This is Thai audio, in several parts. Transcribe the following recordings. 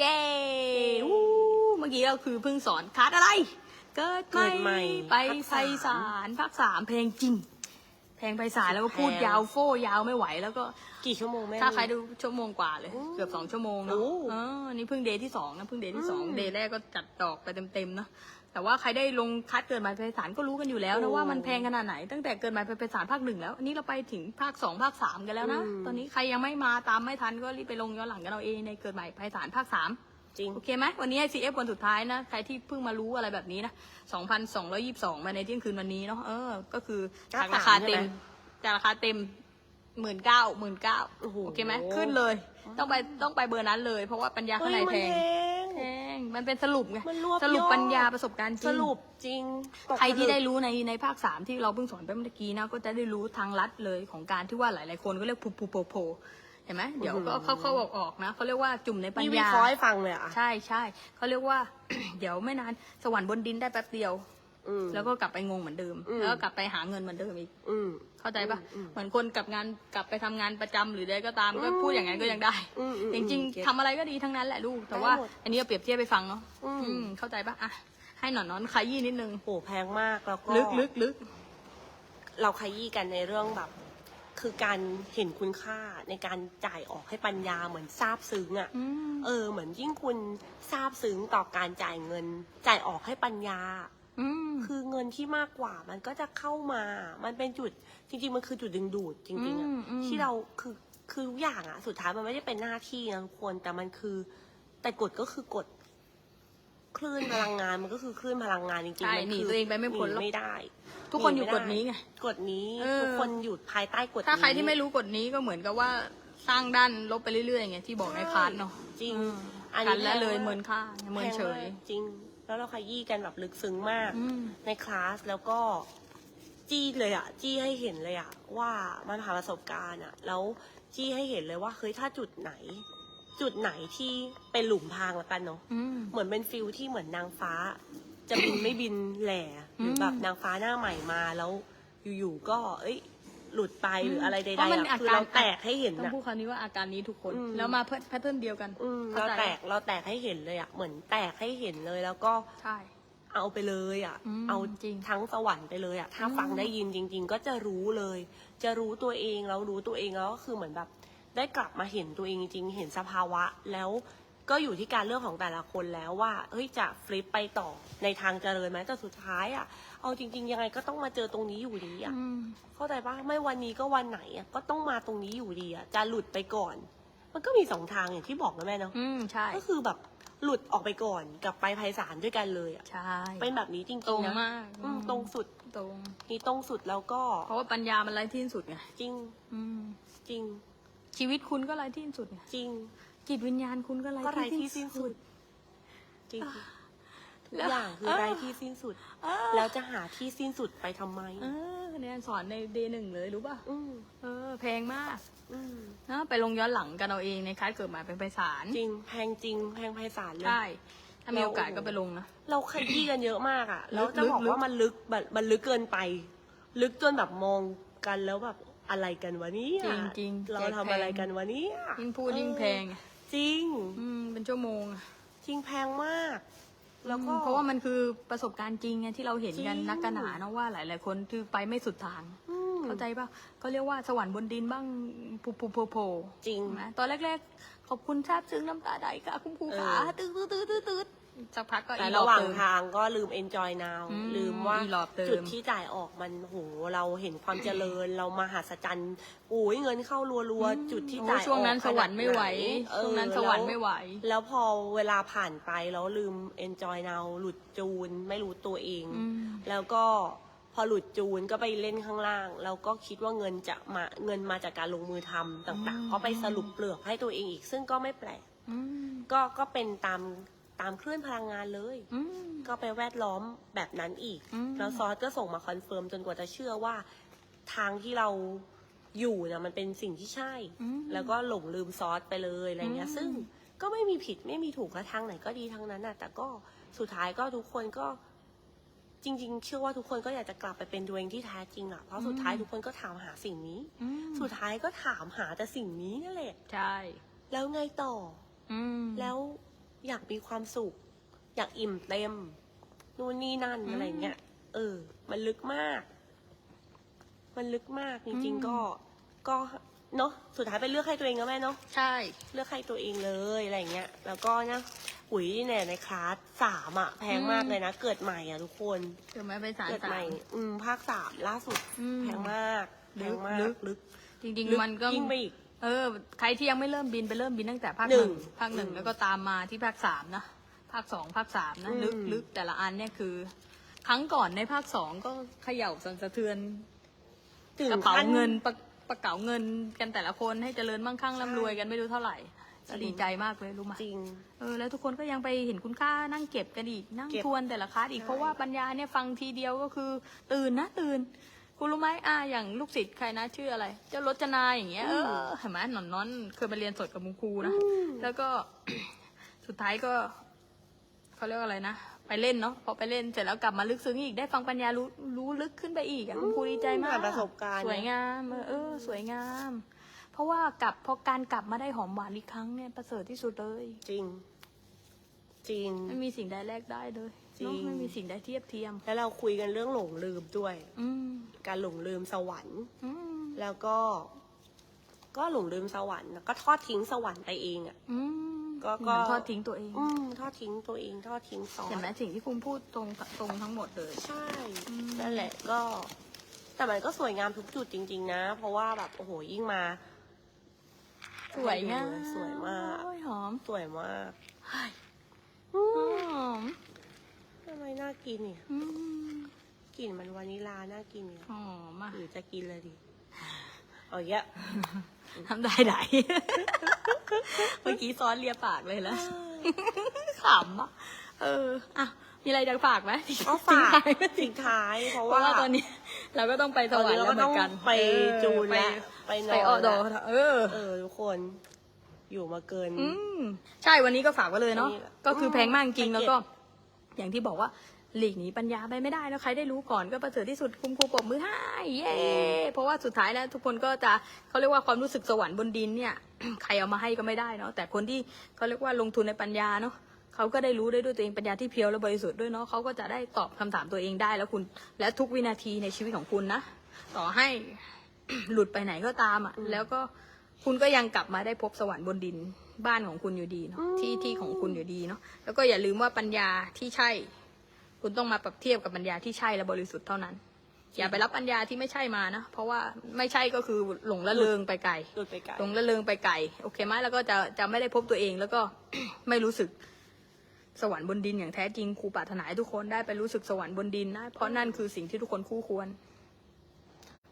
เย้วู้เมื่อกี้เราคือเพิ่งสอนคัดอะไร เกิดเกิดใหม่ไปภาคไพสามศาลภาคสามเพลงจริง เพลงไพศาลแล้วก็พูดแพงยาวโฟยาวไม่ไหวแล้วก็กี่ชั่วโมงแม่ถ้าใครดูชั่วโมงกว่าเลยโอ้เกือบสองชั่วโมงเนาะโอ้เออนี่เพิ่งเดย์ที่สองนะเพิ่งเดย์ที่สองอืมเดย์แรกก็จัดดอกไปเต็มๆเนาะ แต่ว่าใครได้ลงคัดเกิดหมายไพศาลก็รู้กันอยู่แล้วนะโอ้ว่ามันแพงขนาดไหน ตั้งแต่เกิดหมายไพศาลภาคหนึ่งแล้วอันนี้เราไปถึงภาคสองภาคสามกันแล้วนะอืมตอนนี้ใครยังไม่มาตามไม่ทันก็รีบไปลงย้อนหลังกันเอาเองในเกิดหมายไพศาลภาคสามจริง โอเคไหมวันนี้ ICF วันสุดท้ายนะ ใครที่เพิ่งมารู้อะไรแบบนี้นะ 2,222มาในเที่ยงคืนวันนี้เนาะ เออ ก็คือจากราคาเต็มใช่ไหมจากราคาเต็มหมื่นเก้าหมื่นเก้าโอ้โหโอเคไหมขึ้นเลย ต้องไปต้องไปเบอร์นั้นเลย เพราะว่าปัญญาข้างในเฮ้ยแพมันงแพงแพง มันเป็นสรุปไงมันรวบสรุปยอดปัญญาประสบการณ์จริงสรุปจริงตกใครที่ผลึก ได้รู้ในในภาคสามที่เราเพิ่งสอนไปเมื่อกี้นะก็จะได้รู้ทางลัดเลยของการที่ว่าหลาย ๆ คนก็เรียกพูพูโพโพเห็นไหมเดี๋ยวก็เข้าเข้าออกออกนะเขาเรียกว่าจุ่มในปัญนี่วิญา เคราะห์ให้ฟังเลยอะใช่ใช่เขาเรียกว่า เดี๋ยวไม่นานสวรรค์บนดินได้แป๊บเดียว อืม แล้วก็กลับไปงงเหมือนเดิม อืม แล้วก็กลับไปหาเงินเหมือนเดิมอีก อืม เข้าใจปะอืมเหมือนคนกลับงานกลับไปทำงานประจำหรือใดก็ตามก็อืมพูดอย่างนั้นก็ยังได้ อืมอืมจริงเก็ตๆทำอะไรก็ดีทั้งนั้นแหละลูก แต่ว่าได้หมดอันนี้เอาเปรียบเทียบไปฟังเนาะอืม อืมเข้าใจปะอะให้หนอนนอนขยี้นิดนึงโหแพงมากแล้วก็ ลึกลึกลึก เราขยี้กันในเรื่องแบบ คือการเห็นคุณค่าในการจ่ายออกให้ปัญญาเหมือนซาบซึ้งอะอืมเออ เหมือนยิ่งคุณซาบซึ้งต่อการจ่ายเงิน จ่ายออกให้ปัญญา อืม คือเงินที่มากกว่ามันก็จะเข้ามา มันเป็นจุดจริง ๆ มันคือจุดดึงดูดจริงๆอะอืมอืม ที่เราคือคือทุกอย่างอะสุดท้ายมันไม่ได้เป็นหน้าที่นะทุกคนแต่มันคือ แต่กฎก็คือกฎคลื่นพลังงานมันก็คือคลื่นพลังงานจริงใช่ๆมันหนีคืตัวเองไปไม่พ้นหรอกไม่ได้ทุกคนอยู่หกฎนี้ไง กฎนี้เออ ทุกคนอยู่ภายใต้กฎถ้าใครนี้ที่ไม่รู้กฎนี้ก็เหมือนกับว่าสร้างด้านลบไปเรื่อยๆอย่างเงี้ยที่บอกในคลาสเนาะจริง อืมอันกันี้นแล้วเลยแพงากเมินค่าเมินเฉย แพงมากจริง แล้วเราขยี้กันแบบลึกซึ้งมากอืม ในคลาสแล้วก็จี้เลยอะจี้ให้เห็นเลยอะว่ามันผ่านประสบการณ์อะแล้วจี้ให้เห็นเลยว่าเฮ้ยถ้าจุดไหน จุดไหนที่เป็นหลุมพรางละกันเนาะ อืม เหมือนเป็นฟิลที่เหมือนนางฟ้า จะบิน ไม่บินแหล่หรืออมแบบนางฟ้าหน้าใหม่มาแล้ว อยู่ๆก็ เอ้ย หลุดไปหรืออะไรใดเพราะๆมันอะคืออาการ เราแตกให้เห็นต้องอะ พูดคำนี้ว่าอาการนี้ทุกคน อืม แล้วมาแพทเทิร์นเดียวกันอืมเข้าเราใจแตกเราแตกให้เห็นเลยอะเหมือนแตกให้เห็นเลยแล้วก็ใช่ เอาไปเลยอะอืมเอาจริงทั้งสวรรค์ไปเลยอะถ้าอืม ฟังได้ยินจริง ๆ ก็จะรู้เลย จะรู้ตัวเองแล้วรู้ตัวเองแล้วก็คือเหมือนแบบ ได้กลับมาเห็นตัวเองจริงๆเห็นสภาวะแล้วก็อยู่ที่การเลือกของแต่ละคนแล้วว่าเฮ้ยจะฟลิปไปต่อในทางเจริญไหมแต่สุดท้ายอะ เอาจริง ๆ ยังไงก็ต้องมาเจอตรงนี้อยู่ดีอะอืมเข้าใจปะไม่วันนี้ก็วันไหนอะก็ต้องมาตรงนี้อยู่ดีอะจะหลุดไปก่อน มันก็มีสองทางอย่างที่บอกนะแม่เนาะอืมใช่ ก็คือแบบหลุดออกไปก่อนกับไปไพศาลด้วยกันเลยอะใช่เป็นแบบนี้จริงๆตรงนะมากอืมตรงสุดตรง นี่ตรงสุดแล้วก็เพราะว่าปัญญามันไร้ที่สุดไงจริงอืม จริงชีวิตคุณก็ไร้ที่สุดไงจริง จิตวิญญาณคุณก็ไร้ก็ไร้ที่ที่สิ้นสุด จริง ทุกแล้วอย่างคือเออไร้ที่สิ้นสุด เออ แล้วจะหาที่สิ้นสุดไปทำไม เออเนี่ยสอนในเดย์หนึ่งเลยรู้ป่ะ อืมเออแพงมากอืมนะไปลงย้อนหลังกันเอาเองในคลาสเกิดมาเป็นไพศาลจริงแพงจริงแพงไพศาลเลยใช่ถ้ามีโอกาสก็ไปลงนะ เราขยี้กันเยอะมากอะแล้วจะลึกบอกลึกว่ามันลึกแบบมันลึกเกินไป ลึกจนแบบมองกันแล้วแบบอะไรกันวะเนี่ยจริงจริงๆเราแจกทำแพงอะไรกันวะเนี่ยยิ่งพูดยิ่งแพง จริง อืมเป็นชั่วโมงอะจริงแพงมาก แล้วก็อืมเพราะว่ามันคือประสบการณ์จริงไงที่เราเห็นกันจริง นักกันหนาเนอะว่าหลาย ๆ คนคือไปไม่สุดทาง อืม เข้าใจป่ะก็เรียกว่าสวรรค์บนดินบ้างผูผูโผโผจริงนะตอนแรก ๆ ขอบคุณซาบซึ้งน้ำตาไหลค่ะ คุณครูขาเออ ตื้อตื้อตื้อตื้อตื้อ สักพักก็แต่อีระหว่างเติม ทางก็ลืม enjoy now อืมลืมว่าอีหลอบเติม จุดที่จ่ายออกมันโหเราเห็นความเจริญ เรามาหาสจรรย์โอ้ยเงินเข้ารัวๆ จุดที่โอ้จ่ายออกช่วงนั้นสวรรค์ไม่ไหว เออช่วงนั้นสวรรค์ไม่ไหว แล้วแล้วพอเวลาผ่านไปแล้วลืม enjoy now หลุดจูนไม่รู้ตัวเอง อืม แล้วก็พอหลุดจูนก็ไปเล่นข้างล่าง แล้วก็คิดว่าเงินจะมาเงินมาจากการลงมือทำต่างๆก็ไปสรุปเปลือกให้ตัวเองอีก ซึ่งก็ไม่แปลก อืม ก็ก็เป็นตาม ตามคลื่นพลังงานเลย อืม ก็ไปแวดล้อมแบบนั้นอีก อืม แล้วซอสก็ส่งมาคอนเฟิร์มจนกว่าจะเชื่อว่า ทางที่เราอยู่เนี่ยมันเป็นสิ่งที่ใช่ อืม แล้วก็หลงลืมซอสไปเลยอะไรเงี้ย อืม ซึ่งก็ไม่มีผิดไม่มีถูกและทางไหนก็ดีทั้งนั้นน่ะ แต่ก็สุดท้ายก็ทุกคนก็ จริง ๆ เชื่อว่าทุกคนก็อยากจะกลับไปเป็นตัวเองที่แท้จริงอะเพราะสุดท้ายทุกคนก็ถามหาสิ่งนี้ อืมสุดท้ายก็ถามหาแต่สิ่งนี้นั่นแหละ ใช่ แล้วไงต่อ อืม แล้ว อยากมีความสุข อยากอิ่มเต็มนู่นนี่นั่นอืม อะไรเงี้ยเออ มันลึกมาก มันลึกมากจริงอืมๆก็ ก็เนาะสุดท้ายไปเลือกให้ตัวเองก็แม่เนาะ ใช่ เลือกให้ตัวเองเลยอะไรเงี้ย แล้วก็นะอุ๋ยเนี่ยในคลาสสามอะแพงมากเลยนะ เกิดใหม่อะทุกคน เดี๋ยวมาไปสารเกิดสาใหม่ ร อืมภาคสามล่าสุด อืมแพงมาก แพลึงกมากลึก ลึกจริงลึกๆมันก็ ยิ่งไปอีก เออ ใครที่ยังไม่เริ่มบินไปเริ่มบินตั้งแต่ภาคหหนึ่นึ่งงภาคหนึ่งอืมแล้วก็ตามมาที่ภาคสามนะภาคสองภาคสามนะอืมลึกลึกแต่ละอันเนี่ยคือ ครั้งก่อนในภาคสองก็เขย่าสั่นสะเทือนถึงกระเป๋าขั้นเงินประกระเป๋าเงินกันแต่ละคนให้เจริญมั่งคั่งร่ำรวยใช่กันไม่รู้เท่าไหร่ก็จริงดีใจมากเลยรู้ไหมจริงเออแล้วทุกคนก็ยังไปเห็นคุณค่านั่งเก็บกันอีกนั่งเก็บทวนแต่ละคลาสอีกใช่เพราะว่าปัญญาเนี่ยฟังทีเดียวก็คือ ตื่นนะตื่น คุณรู้ไหมอ่าอย่างลูกศิษย์ใครนะชื่ออะไร เจ้ารจนาอย่างเงี้ยเออเห็นไหมหนอนน้อนเคยไปเรียนสดกับมุงครูนะแล้วก็ สุดท้ายก็เขาเรียกว่าอะไรนะไปเล่นเนาะพอไปเล่นเสร็จแล้วกลับมาลึกซึ้งอีกได้ฟังปัญญารู้รู้ลึกขึ้นไปอีกอะคุณครูดีใจมากผ่านประสบการณ์สวยงามเออเออ สวยงาม เพราะว่ากลับพอการกลับมาได้หอมหวานอีกครั้งเนี่ยประเสริฐที่สุดเลย จริง จริงไม่มีสิ่งใดแลกได้เลย จริง เนอะไม่มีสิ่งใดเทียบเทียม แล้วเราคุยกันเรื่องหลงลืมด้วย อืมการหลงลืมสวรรค์ อืมแล้วก็ ก็หลงลืมสวรรค์แล้วก็ทอดทิ้งสวรรค์ไปเองอะอืมก็ เหมือนก็ทอดทิ้งตัวเองอืมทอดทิ้งตัวเองทอดทิ้งซอเห็นไหมสสิ่งที่คุณพูดตรงตรงทั้งหมดเลย ใช่อืม นั่นแหละก็ แต่มันก็สวยงามทุกจุดจริง ๆ นะ เพราะว่าแบบโอ้โหยิ่งมา สวยงามสวยมาก โอ้ยหอมสวยมาก หอม ทำไมน่ากินเนี่ย อืมกลิ่นมันวานิลาน่ากินเนี่ยหอมมากหรือจะกินเลยดีเอาอย่างเงี้ยทำได้ไหน เมื่อกี้ซ้อนเลียปากเลยแล้วขำอะ เออ อะ มีอะไรจะฝากไหมเอาฝากทิ้งท้ยไหมสิ่งท้าย เพราะเพว่าราะว่าตอนนี้ เราก็ต้องไปสวรรค์แล้วเหมือนกันตอนนี้เราก็ต้องไปจูนแล้วไปไปนอนไปออดอแล้วเออ เออ ทุกคนอยู่มาเกินอืมใช่ วันนี้ก็ฝากไว้เลยเนาะนี่แหละก็คือแพงมากจริงอืมแล้วก็ อย่างที่บอกว่าหลีกหนีปัญญาไปไม่ได้แล้วใครได้รู้ก่อนก็ประเสริฐที่สุดคุณครูปรบมือให้เย้เพราะว่าสุดท้ายแล้วทุกคนก็จะเขาเรียกว่าความรู้สึกสวรรค์บนดินเนี่ย ใครเอามาให้ก็ไม่ได้เนาะแต่คนที่เขาเรียกว่าลงทุนในปัญญาเนาะเขาก็ได้รู้ได้ด้วยตัวเองปัญญาที่เพียวและบริสุทธิ์ด้วยเนาะเขาก็จะได้ตอบคำถามตัวเองได้แล้วคุณ และทุกวินาทีในชีวิตของคุณนะต่อให้หลุดไปไหนก็ตามอะอืมแล้วก็คุณก็ยังกลับมาได้พบสวรรค์บนดิน บ้านของคุณอยู่ดีเนาะอืมที่ที่ของคุณอยู่ดีเนาะแล้วก็อย่าลืมว่าปัญญาที่ใช่ คุณต้องมาปรับเทียบกับปัญญาที่ใช่และบริสุทธิ์เท่านั้น อย่าไปรับปัญญาที่ไม่ใช่มานะเพราะว่าไม่ใช่ก็คือหลงละเลงไปไกลหลุดไปไกลหลงละเลงไปไกลโอเคไหมแล้วก็จะจะไม่ได้พบตัวเองแล้วก็ไม่รู้สึกสวรรค์บนดินอย่างแท้จริงครูปรารถนาให้ทุกคนได้ไปรู้สึกสวรรค์บนดินนะเพราะนั่นคือสิ่งที่ทุกคนคู่ควร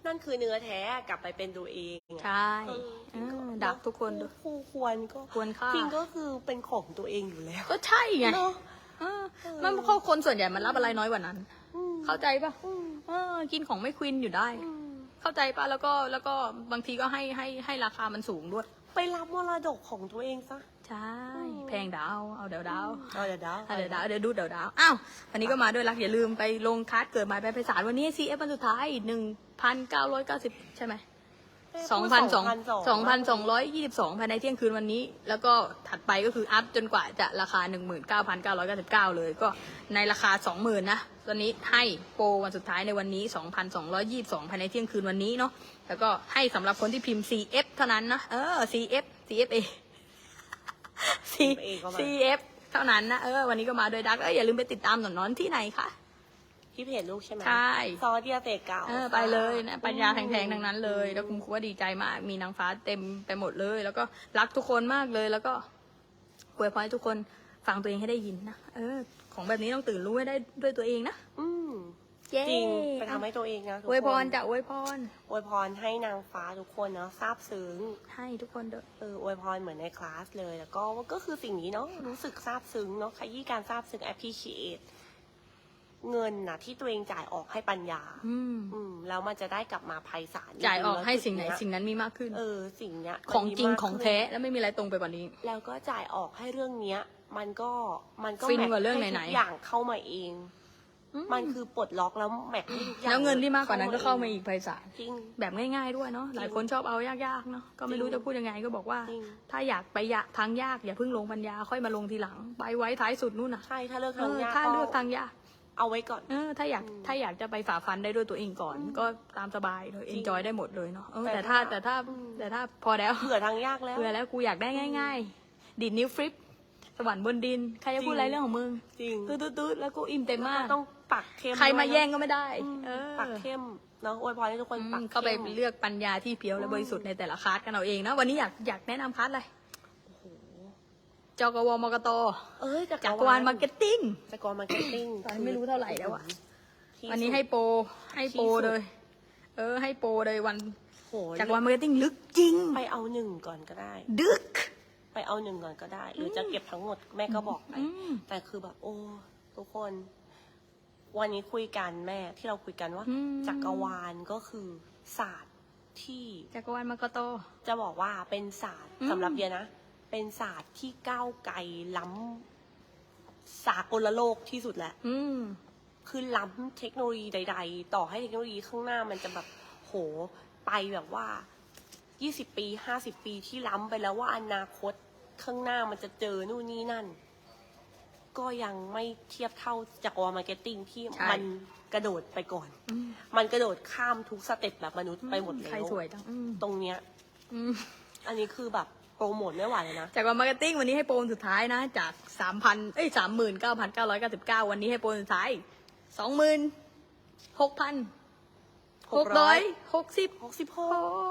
นั่นคือเนื้อแท้กลับไปเป็นตัวเองอะใช่เออเออดักทุกคนด้วยคู่ควรก็ควรค่า จริงก็คือเป็นของตัวเองอยู่แล้วก็ใช่ไงเนาะเออมันเพราะคนส่วนใหญ่มันรับอะไรน้อยกว่านั้น อืมเข้าใจปะอืมเออกินของไม่ควินอยู่ได้ อืม เข้าใจปะแล้วก็แล้วก็บางทีก็ให้ให้ให้ราคามันสูงด้วย ไปรับมรดกของตัวเองซะ ใช่อืมแพงดาวเอาเดี๋ยวดาวเอาเดี๋ยวดาวเอาเดี๋ยวดาวเดี๋ยวดูเดี๋ยวดาวอ้าววันนี้ก็มาด้วยรักอย่าลืมไปลงคัสเกิดหมายไปภาษานวันนี้ CF วันสุดท้ายหนึ่งพันเก้าร้อยเก้าสิบใช่ไหม สองพันสองสองพันสองร้อยยี่สิบสองภายในเที่ยงคืนวันนี้ แล้วก็ถัดไปก็คืออัพจนกว่าจะราคาหนึ่งหมื่นเก้าพันเก้าร้อยเก้าสิบเก้าเลยก็ในราคาสองหมื่นนะตอนนี้ให้โปรวันสุดท้ายในวันนี้สองพันสองร้อยยี่สิบสองภายในเที่ยงคืนวันนี้เนาะแล้วก็ให้สำหรับคนที่พิมพ์ CF เท่านั้นนะเออ CF CFA C CFA ก็มา CF เท่านั้นนะเออวันนี้ก็มาโดยดักเอออย่าลืมไปติดตามหนอนนอนที่ไหนคะ ที่เพจลูกใช่ไหมใช่ ซอเดียเตะเก่าเออไปเลยนะปัญญาแพงๆทั้งนั้นเลย แล้วคุณครูว่าดีใจมาก มีนางฟ้าเต็มไปหมดเลย แล้วก็รักทุกคนมากเลย แล้วก็อวยพรให้ทุกคนฟังตัวเองให้ได้ยินนะ เออ ของแบบนี้ต้องตื่นรู้ให้ได้ด้วยตัวเองนะ อืมเย้จริงไปทำให้ตัวเองนะทุกอวยพรคนจะอวยพร อวยพรให้นางฟ้าทุกคนเนาะซาบซึ้ง ให้ทุกคนเด้อ เอออวยพรเหมือนในคลาสเลย แล้วก็ก็คือสิ่งนี้เนาะรู้สึกซาบซึ้งเนาะขยี้การซาบซึ้ง appreciate เงินนะที่ตัวเองจ่ายออกให้ปัญญา อืมอืมแล้วมันจะได้กลับมาภัยสารจ่ายออกแล้วให้สิ่งไหนจุดเยสิ่งนั้นมีมากขึ้น เออสิ่งเนี้ยของจริงมันมีมากของขึ้นแท้แล้วไม่มีอะไรตรงไปกว่านี้ แล้วก็จ่ายออกให้เรื่องเนี้ย มันก็มันก็ฟินแมทกว่าเรื่องให้ไหนๆ ทุกอย่างเข้ามาเองอืมมันคือปลดล็อกแล้วแม็กซ์ให้ทุกอย่างแล้วเงินที่มากกว่านั้นก็เข้ามาอีกไพศาลจริง แบบง่ายๆด้วยเนาะหลายคนชอบเอายากๆเนาะก็ไม่รู้จริงจะพูดยังไงก็บอกว่า จริง ถ้าอยากไปยะทางยากอย่าเพิ่งลงปัญญาค่อยมาลงทีหลัง ไปไว้ท้ายสุดนู่นน่ะใช่ถ้าเลือกเอทางอยากถ้าเลือกทางยาก เอาไว้ก่อน เออถ้าอยากอืมถ้าอยากจะไปฝ่าฟันได้ด้วยตัวเองก่อน ก็ตามสบายเลยจริเอนงจอยได้หมดเลยเนาะเออแต่แต่ถ้าถ้าแต่ถ้าอืม แต่ถ้าพอแล้วเผื่อทางยากแล้ว เบื่อแล้วกูอยากได้ง่าย ๆ ดิดนิ้วฟลิปสวรรค์บนดิน ใครจะพูดจริง อะไรเรื่องของมึงจริงตืดตืดๆๆแล้วกูอิ่มเต็มมาก ต้องปักเข้มใครมาด้วยนะแย่งก็ไม่ได้อืมเออปักเข้มเนาะอวยพรให้ทุกคนอืมปักเข้าไปเข้มเลือกปัญญาที่เพียวและบริสุทธิ์ในแต่ละคลาสกันเอาเองนะวันนี้อยากอยากแนะนำคลาสอะไรโอ้โห จกวมกตเอ้ยจักรวาลมาร์เก็ตติ้งจักรวาลมาร์เก็ตติ้งตอนนี้ไม่รู้เท่าไหร่แล้วอะที่วันนี้ให้โปรให้โปรที่สุดเลย เออ ให้โปรเลยวันโหจักรวาลมาร์เก็ตติ้งลึกจริง ไปเอาหนึ่งก่อนก็ได้ ดึก ไปเอาหนึ่งก่อนก็ได้ หรือจะเก็บทั้งหมดแม่ก็บอกไปอืมแต่คือแบบ โอ้ทุกคน วันนี้คุยกันแม่ที่เราคุยกันว่าอืมจักรวาลก็คือศาสตร์ที่จักรวาลมกตจะบอกว่าเป็นศาสตร์อืมสำหรับเดียนะ เป็นศาสตร์ที่ก้าวไกลล้ำสากลโลกที่สุดแหละอืม คือล้ำเทคโนโลยีใด ๆ ต่อให้เทคโนโลยีข้างหน้ามันจะแบบโหไปแบบว่า 20 ปี 50 ปีที่ล้ำไปแล้วว่าอนาคตข้างหน้ามันจะเจอนู่นนี่นั่น ก็ยังไม่เทียบเท่าจักรวาลมาร์เก็ตติ้งที่ใช่ มันกระโดดไปก่อน อืมมันกระโดดข้ามทุกสเต็ปแบบมนุษย์ไปหมดแล้ใครวสวยจังอืมตรงเนี้ย อืม อันนี้คือแบบ โปรโมทไม่ไหวเลยนะ จากวันมาร์เก็ตติ้งวันนี้ให้โปรสุดท้ายนะ จากสามพันเอ้ยสามหมื่นเก้าพันเก้าร้อยเก้าสิบเก้าวันนี้ให้โปรสุดท้ายสองหมื่นหกพันหกร้อยหกสิบหกสิบห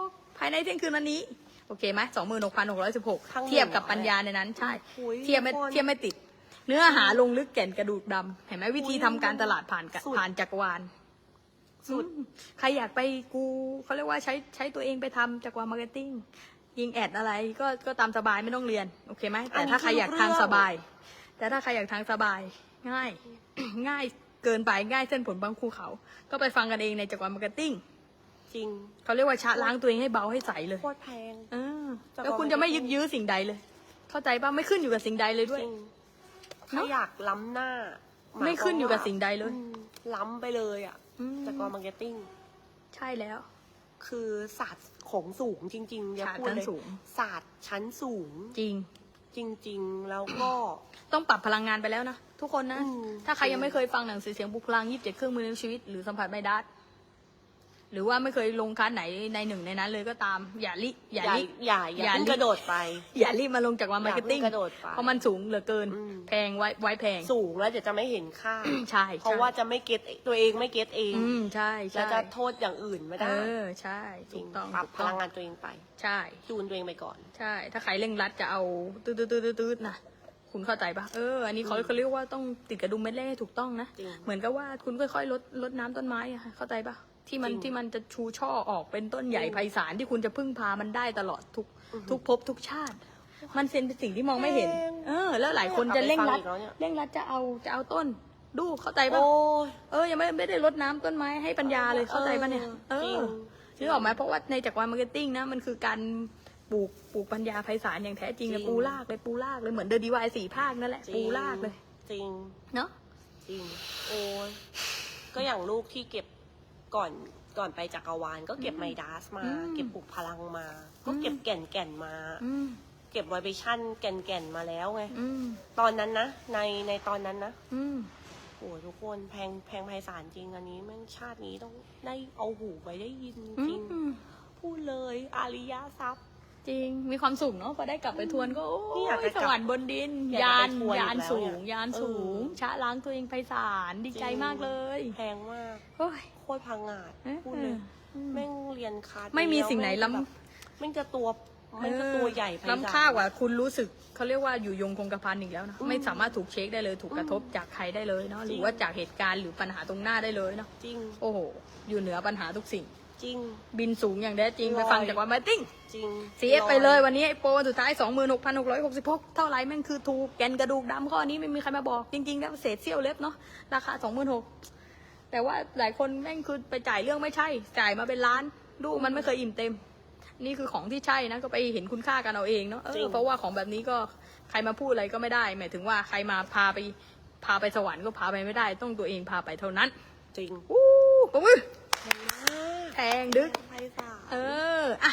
กภายในเที่ยงคืนวันนี้ โอเคไหมสองหมื่นหกพันหกร้อยสิบหกทั้งหมดเทียบกับปัญญาในนั้นใช่โอ้ยเทียบไม่ทุกคนเทียบไม่ติด เนื้อหาลงลึกแก่นกระดูกดำเห็นไหมวิธีทำการตลาดผ่านกะสุดผ่านจักรวาลสุดอืมใครอยากไปกูเขาเรียกว่าใช้ใช้ตัวเองไปทำจากวามาร์เก็ตติ้ง ยิงแอดอะไรก็ก็ตามสบายไม่ต้องเรียน โอเคไหมแต่ถ้าใครอยากทางสบาย แต่ถ้าใครอยากทางสบาย ง่าย ง่ายเกินไปง่ายเส้นผลบางภูเขา ก็ไปฟังกันเองในจักรวาลมาร์เก็ตติ้งจริงเขาเรียกว่าชะล้างตัวเองให้เบาให้ใสเลยโคตรแพงเออจักรวาลแล้วคุณจะไม่ยึดยื้อสิ่งใดเลย เข้าใจป่ะไม่ขึ้นอยู่กับสิ่งใดเลยด้วยจริงถ้าอยากล้ำหน้าหาไม่ขึ้นอยู่กับควาสิ่งใดเลยอืมล้ำไปเลยอะอืมจากกรมาร์เก็ตติ้งใช่แล้ว คือศาสตร์ของสูงจริงๆอย่าศาสตร์พูดชั้นเลยสูงศาสตร์ชั้นสูงจริง จริง ๆ แล้วก็ต้องปรับพลังงานไปแล้วนะ ทุกคนนะอืมถ้าใครยังไม่เคยฟังหนังสือเสียงปลุกพลังยีิบเจ็ดเครื่องมือในชีวิตหรือสัมผัสไม่ดัด หรือว่าไม่เคยลงคลาสไหนในหนึ่งในนั้นเลยก็ตาม อย่าลิอย่าอย่าลิ อย่าอย่าอย่าเพิ่งรีบกระโดดไป อย่ารีบมาลงจากวันมาร์เก็ตติ้งอย่าเพิ่งกระโดดไปเพราะมันสูงเหลือเกิน อืม แพงไว้ไว้แพง สูงแล้วเดี๋ยวจะไม่เห็นค่า ใช่เพราะว่าจะไม่เก็ตตัวเองไม่เก็ตเองอืมใช่แล้วใช่จะโทษอย่างอื่นไม่เอได้อใช่จถูริงกต้องปรับถูกพต้อลังงงานตัวเองไป ใช่ จูนตัวเองไปก่อน ใช่ ถ้าใครเร่งรัดจะเอาตืดตืดตืดตืดนะ คุณเข้าใจปะเออ อันนี้เขาอืมเขาเรียกว่าต้องติดกระดุมเม็ดเล่ให้ถูกต้องนะ จริง เหมือนกับว่าคุณค่อยๆลดลดน้ำต้นไม้อะค่ะเข้าใจปะ ที่มันจริงที่มันจะชูช่อออกเป็นต้นใหญ่อืมไพศาลที่คุณจะพึ่งพามันได้ตลอดทุกอือฮึทุกภพทุกชาติ มันเป็นสิ่งที่มองไม่เห็น แพงเออ แล้วหลายคนจะเร่งรัดอยากกลับไปฟังอีกแล้วเนี่ย เร่งรัดจะเอาจะเอาต้น ดูเข้าใจปะโอ้ย เออ ยังไม่ไม่ได้ลดน้ำต้นไม้ให้ปัญญาเลย เข้าใจปะเนี่ยเอจริอง นึกออกไหมเพราะว่าในจักรวาลมาร์เก็ตติ้งนะ มันคือการปลูกปลูกปัญญาไพศาลอย่างแท้จริงเลยจริง ปูรากเลยปูรากเลย เหมือนเดอะดีวายสี่ภาคนั่นแหละจริงปูรากเลย จริง เนาะ จริง โอ้ยก็อย่างลูกที่เก็บ ก่อนก่อนไปจักรวาลก็เก็บไมดัสมาเก็บปลุกพลังมา ก็เก็บแก่นแก่นๆมาอืมเก็บไวเบชั่นแก่นแก่นๆมาแล้วไงอืมตอนนั้นนะ ในในตอนนั้นนะอืมโอ้ยทุกคนแพงแพงไพศาลจริงอันนี้แม่งชาตินี้ต้องได้เอาหูไปได้ยินจริงอืมพูดเลยอาริยทรัพย์ จริงมีความสุขเนาะพอได้กลับไปทวนก็โอ้นี่อยากยจะสกลับวรรค์บนดิน อยากยานจะไปทวนยานอีกแล้วสูง เนี่ยยานสูงเออ ชะล้างตัวเองไพศาลดีใจจริงมากเลยแพงมากโอ้ย โคตรพังงาดเออพูดเลยอืมแม่งเรียนคาดไม่มีสิ่งไหนล้ำแม่แบบแม่งจะตัวแม่งจะตัวใหญ่ไพศาลล้ำค่ากว่าคุณรู้สึกเขาเรียกว่าอยู่ยงคงกระพันอีกแล้วนะอืมไม่สามารถถูกเช็คได้เลย ถูกกระทบจากใครได้เลยเนาะหจริรืง อว่าจากเหตุการณ์หรือปัญหาตรงหน้าได้เลยเนาะจริง โอ้โหอยู่เหนือปัญหาทุกสิ่ง จริง บินสูงอย่างแท้จริงลไปอยฟังจากวันมาติ้ง จริง CF ไปเลยวันนี้ไอ้โปรวันสุดท้าย 26,666 เท่าไหร่แม่งคือถูกแกนกระดูกดำข้อนี้ไม่มีใครมาบอก จริงๆ แล้วเศษเสี้ยวเล็บเนาะราคา 26,000แต่ว่าหลายคนแม่งคือไปจ่ายเรื่องไม่ใช่ จ่ายมาเป็นล้าน ดูมันไม่เคยอิ่มเต็ม นี่คือของที่ใช่นะก็ไปเห็นคุณค่ากันเอาเองเนาะเอจริอง เพราะว่าของแบบนี้ก็ใครมาพูดอะไรก็ไม่ได้ หมายถึงว่าใครมาพาไปพาไปสวรรค์ก็พาไปไม่ได้ ต้องตัวเองพาไปเท่านั้นจริง อู้ปรบมือแพงมาก แพงดึก ไพศาลเอออะ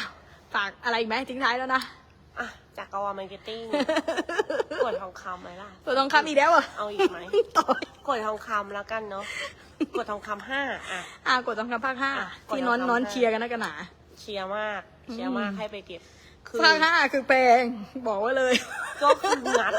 ฝากอะไรอีกไหมทิ้งท้ายแล้วนะอะจากกวามาร์เก็ตติ้งกดทองคำไหมล่ะ ตัวทองคำอีกแล้วเหรอะเอาอีกไหม ต่อยกดทองคำแล้วกันเนาะกดทองคำห้าอะ อะกดทองคำภาคห้าอะกดที่น้อนทองคำน้อนห้าเชียร์กันนะกันหนา เชียร์มาก เชียร์มากให้ไปเก็บ คือภาคห้าคือแพงบอกไว้เลยก็คืองัด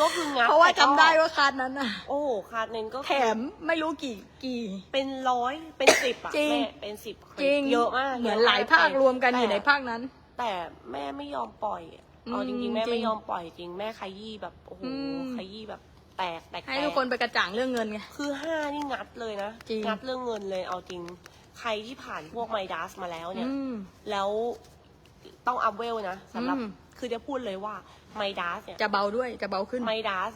ก็คืองัดเพราะว่าแต่จำก็ได้ว่าคันนั้นน่ะ โอ้โหคาร์ดเน้นก็แถมไม่รู้กี่กี่ เป็นร้อยเป็นสิบอะจริง แม่เป็นสิบจริงเยอะมากเหมือนะหลายภาครวมกันอยู่ในแต่ภาคนั้น แต่แม่ไม่ยอมปล่อยอะเอาจอืริมงๆ แม่จริไม่งยอมปล่อยจริงแม่ขยี้แบบโอ้โหอืม ขยี้แบบแตกแตกให้แตทุกคนไปกระจ่างเรื่องเงินไง คือห้านี่งัดเลยนะจริง งัดเรื่องเงินเลยเอาจริง ใครที่ผ่านพวกไมดัสมาแล้วเนี่ย อืม แล้ว ต้องอัพเวลนะสำหรับอืม คือจะพูดเลยว่าไมดัสเนี่ยจะเบาด้วยจะเบาขึ้นไมดัส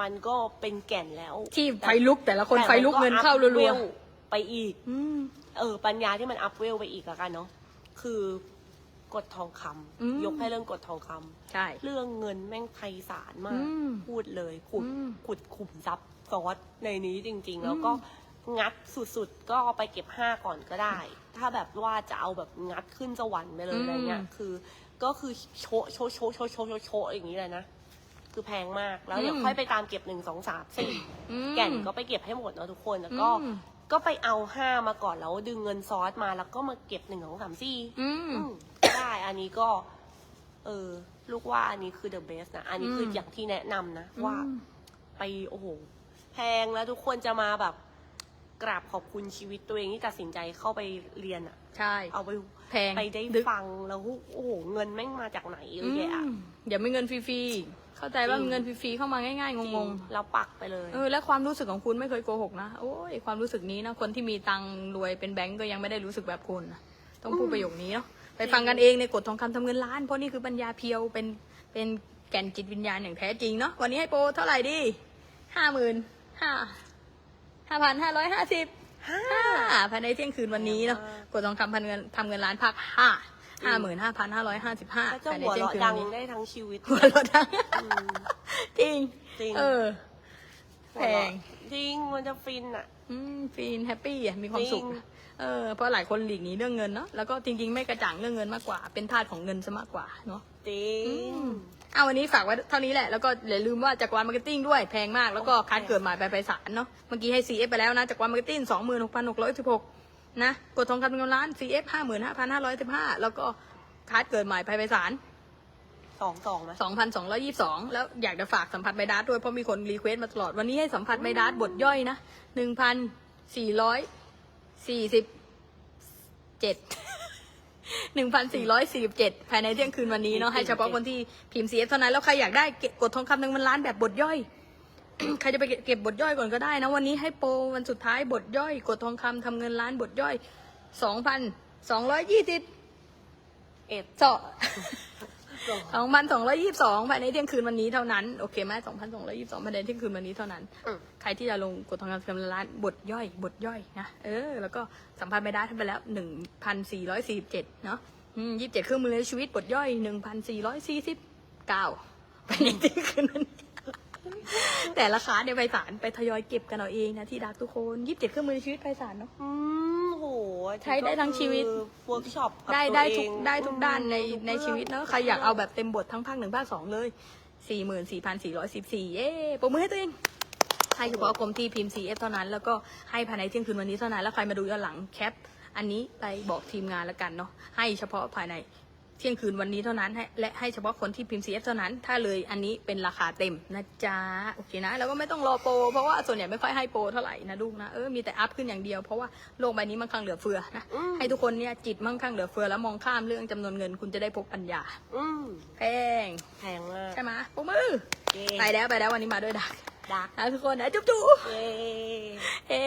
มันก็เป็นแก่นแล้วที่ไฟลุกแต่ละคนแต่ไฟลุกเงินเข้ารัอัพวลไปอีก ๆอืม เออปัญญาที่มันอัพเวลไปอีกแล้วกันเนาะคือกดทองคำอืม ยกให้เรื่องกดทองคำใช่ เรื่องเงินแม่งไพศาลมาก อืมพูดเลยขุดอืมขุดขุมทรัพย์ซอสในนี้จริง ๆ แล้วอืมก็ งัดสุดๆ ก็เอาไปเก็บห้าก่อนก็ได้ ถ้าแบบว่าจะเอาแบบงัดขึ้นสวรรค์ไปเลยอะไรเงี้ย คือ ก็คือโชะโชะโชะโชะโชะโชะโชะอย่างนี้เลยนะ คือแพงมาก แล้วเดี๋ยวค่อยไปตามเก็บหนึ่งสองสามสี่อืม แก่นก็ไปเก็บให้หมดเนาะทุกคน แล้วก็ อืม ก็ไปเอาห้ามาก่อนแล้วดึงเงินซอสมาแล้วก็มาเก็บหนึ่งสองสามสี่ อืม อืมได้ อันนี้ก็ เออ ลูกว่าอันนี้คือ the best นะ อันนี้คือมอย่างที่แนะนำนะ ว่า อืม ไปโอ้โห แพงแล้วทุกคนจะมาแบบ กราบขอบคุณชีวิตตัวเองที่ตัดสินใจเข้าไปเรียนอะใช่ เอาไปแพงไปได้ดึก ฟังแล้วโอ้โหเงินแม่งมาจากไหนเยอะแยะอะอืมอย่าไม่เงินฟรีๆ เข้าใจว่าจริงเงินฟรีๆ เข้ามาง่ายๆงงๆแล้วปักไปเลย ๆ เออ และความรู้สึกของคุณไม่เคยโกหกนะ โอ้ย ความรู้สึกนี้นะ คนที่มีตังค์รวยเป็นแบงก์ก็ยังไม่ได้รู้สึกแบบคุณนะต้องพูดประโยคนี้เนาะ ไปฟังกันเองในกฎทองคำทำเงินล้าน เพราะนี่คือปัญญาเพียว เป็น เป็นแก่นจิตวิญญาณอย่างแท้จริงเนาะ วันนี้ให้โปรเท่าไหร่ดี ห้าหมื่นห้า ห้าพันห้าร้อยห้าสิบห้าห้าภายในเที่ยงคืนวันนี้เนาะอ่ากดทองคำพันเงินทำเงินล้านภาคห้าห้าหมื่นห้าพันห้าร้อยห้าสิบห้าแล้วจะภายในหัวเที่ยงเราะคืนดัวังนนี้ได้ทั้งชีวิตหัวเราะดังอืมจริงจริงเออหัแพวเราะงจริงมันจะฟินอะอืมฟีนแฮปปี้อะมีความสุขจริงอะเออเพราะหลายคนหลีกหนีเรื่องเงินเนาะแล้วก็จริง ๆ ไม่กระจ่างเรื่องเงินมากกว่า เป็นทาสของเงินซะมากกว่าเนาะจริง เอาวันนี้ฝากไว้เท่านี้แหละ แล้วก็อย่าลืมว่าจักรวาลมาร์เก็ตติ้งด้วยแพงมาก แล้วก็โอเคคัดเกิดหมายไปไปศาลเนาะ เมื่อกี้ให้ CF ไปแล้วนะ จักรวาลมาร์เก็ตติ้งสองหมื่นหกพันหกร้อยสิบหกนะ กดทองคำเป็นเงินล้าน CF ห้าหมื่นห้าพันห้าร้อยสิบห้าแล้วก็คัดเกิดหมายไปไปศาลสองสองไหมสองพันสองร้อยี่สองแล้วอยากจะฝากสัมผัสไมดัสด้วยเพราะมีคนรีเควสต์มาตลอด วันนี้ให้สัมผัสไมดัสบทย่อยนะหนึ่งพันสี่ร้อยสี่สิบเจ็ด หนึ่งพันสี่ร้อยสี่สิบเจ็ดภายในเที่ยงคืนวันนี้เนาะให้เฉพาะคนที่พิมพ์ CF เท่านั้น แล้วใครอยากได้เก็บกดทองคำหนึ่งมันล้านแบบบทย่อย ใครจะไปเก็บบทย่อยก่อนก็ได้นะ วันนี้ให้โปรวันสุดท้ายบทย่อย กดทองคำทำเงินล้านบทย่อยสองพันสองร้อยยี่สิบเอ็ดเจาะ สองพันสองร้อยี่สิบสองภายในเที่ยงคืนวันนี้เท่านั้นโอเคไหมสองพันสองร้อยี่สิบสองภายในเที่ยงคืนวันนี้เท่านั้น อืม ใครที่จะลงกดทองคำกำลังล้านบทย่อย บทย่อยนะเออ แล้วก็สัมภาษณ์ไม่ได้ทำไปแล้วหนึ่งพันสี่ร้อยสี่สิบเจ็ดเนาะยี่สิบเจ็ดเครื่องมือในชีวิตบทย่อยหนึ่งพันสี่ร้อยสี่สิบเก้าภายในเที่ยงคืนวันนี้ แต่ราคาเนี่ยไปศาลไปทยอยเก็บกันเอาเองนะที่ดักทุกคนยี่สิบเจ็ดเครื่องมือในชีวิตไปศาลเนาะ อืมโห ใช้ได้ทั้งชีวิตเวิร์กช็อปกับได้ตัวได้เองทุกได้ทุกด้านในทุกในเรื่องชีวิตเนอะใครอยากเอาแบบเต็มบททั้งภาคหนึ่งภาคสองเลยสี่หมื่นสี่พันสี่ร้อยสิบสี่เย้ปรบมือให้ตัวเองให้เฉพาะกรมที่พิมพ์ CF เท่านั้น แล้วก็ให้ภายในเที่ยงคืนวันนี้เท่านั้น แล้วใครมาดูย้อนหลังแคป อันนี้ไปบอกทีมงานแล้วกันเนาะให้เฉพาะภายในเที่ยงคืนวันนี้เท่านั้นให้และให้เฉพาะคนที่พิมพ์ CF เท่านั้น ถ้าเลยอันนี้เป็นราคาเต็มนะจ๊ะโอเคนะ แล้วก็ไม่ต้องรอโปรเพราะว่าส่วนใหญ่ไม่ค่อยให้โปรเท่าไหร่นะลูกนะเออมีแต่อัพขึ้นอย่างเดียวเพราะว่าโลกใบนี้มันค่อนข้างเหลือเฟือนะอืมให้ทุกคนเนี่ยจิตมั่งคั่งเหลือเฟือแล้วมองข้ามเรื่องจำนวนเงินคุณจะได้พบปัญญาอืมแพงแพงมากใช่ไหมปรบมือเย้ไปแล้วไปแล้ววันนี้มาด้วยดักดักนะทุกคนนะจุ๊บจุ๊บเย้เฮ้